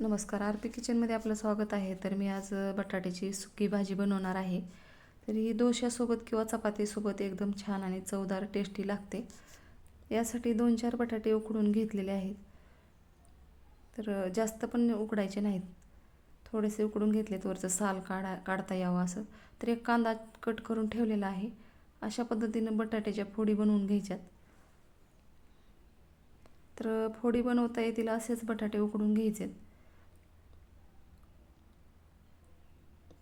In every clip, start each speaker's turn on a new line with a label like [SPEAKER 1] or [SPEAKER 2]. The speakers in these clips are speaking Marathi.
[SPEAKER 1] नमस्कार. आर पी किचनमध्ये आपलं स्वागत आहे. तर मी आज बटाट्याची सुकी भाजी बनवणार आहे. तर ही दोश्यासोबत किंवा चपातीसोबत एकदम छान आणि चवदार टेस्टी लागते. यासाठी दोन चार बटाटे उकडून घेतलेले आहेत. तर जास्त पण उकडायचे नाहीत. थोडेसे उकडून घेतलेत. वरचं साल काढा काढता यावं असं. तर एक कांदा कट करून ठेवलेला आहे. अशा पद्धतीनं बटाट्याच्या फोडी बनवून घ्यायच्यात. तर फोडी बनवता येतील असेच बटाटे उकडून घ्यायचेत.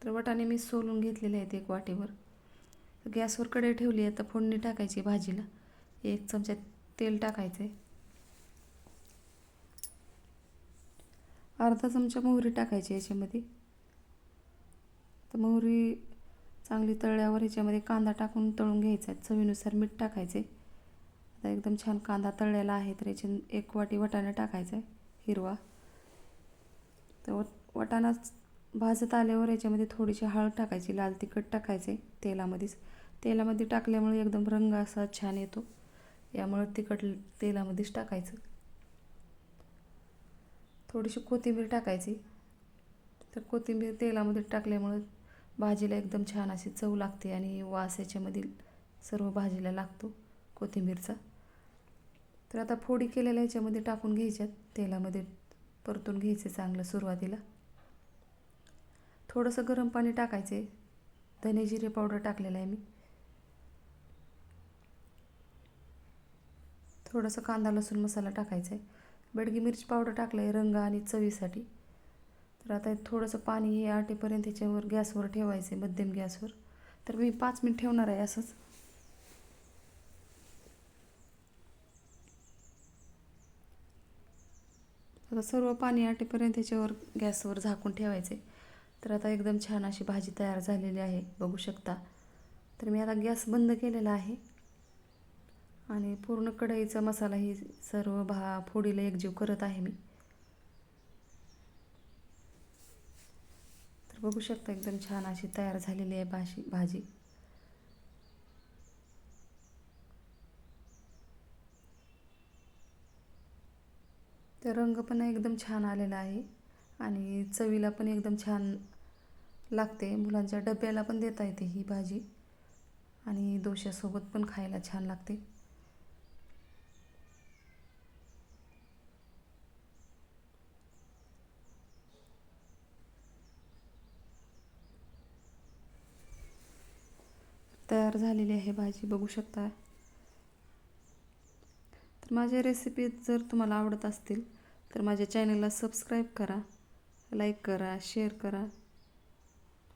[SPEAKER 1] तर वटाने मी सोलून घेतलेले आहेत एक वाटीवर. गॅसवर कढई ठेवली आहे तर फोडणी टाकायची भाजीला. एक चमचा तेल टाकायचं आहे अर्धा चमचा मोहरी टाकायची याच्यामध्ये. तर मोहरी चांगली तळल्यावर याच्यामध्ये कांदा टाकून तळून घ्यायचा आहे. चवीनुसार मीठ टाकायचे आता एकदम छान कांदा तळलेला आहे तर याच्या एक वाटी वटाणा टाकायचा आहे हिरवा. तर वट वटाणाच भाजत आल्यावर याच्यामध्ये थोडीशी हळद टाकायची लाल तिखट टाकायचे तेलामध्येच. तेलामध्ये टाकल्यामुळे एकदम रंग असा छान येतो. यामुळं तिखट तेलामध्येच टाकायचं. थोडीशी कोथिंबीर टाकायची. तर कोथिंबीर तेलामध्ये टाकल्यामुळं भाजीला एकदम छान अशी चव लागते आणि वास याच्यामधील सर्व भाजीला लागतो कोथिंबीरचा. तर आता फोडी केलेल्या याच्यामध्ये टाकून घ्यायच्यात. तेलामध्ये परतून घ्यायचे चांगलं सुरुवातीला. थोडंसं गरम पाणी टाकायचे धने जिरे पावडर टाकलेलं आहे मी. थोडंसं कांदा लसूण मसाला टाकायचा आहे बेडगी मिरची पावडर टाकलं आहे रंग आणि चवीसाठी. तर आता थोडंसं पाणी हे आटेपर्यंत त्याच्यावर गॅसवर ठेवायचं आहे मध्यम गॅसवर. तर मी पाच मिनिट ठेवणार आहे असंच. आता सर्व पाणी आटेपर्यंत त्याच्यावर गॅसवर झाकून ठेवायचं आहे तर आता एकदम छान अशी भाजी तयार झालेली आहे बघू शकता. तर मी आता गॅस बंद केलेला आहे. आणि पूर्ण कढईचा मसाला ही सर्व भा फोडीला एकजीव करत आहे मी. तर बघू शकता एकदम छान अशी तयार झालेली आहे भाजी भाजी. तर रंग पण एकदम छान आलेला आहे. आणि चवीला पण एकदम छान लागते. मुलांच्या डब्याला पण देता येते ही भाजी. आणि दोश्यासोबत पण खायला छान लागते. तयार झालेली आहे भाजी बघू शकता. तर माझ्या रेसिपी जर तुम्हाला आवडत असतील तर माझ्या चॅनलला सबस्क्राईब करा लाईक करा शेअर करा.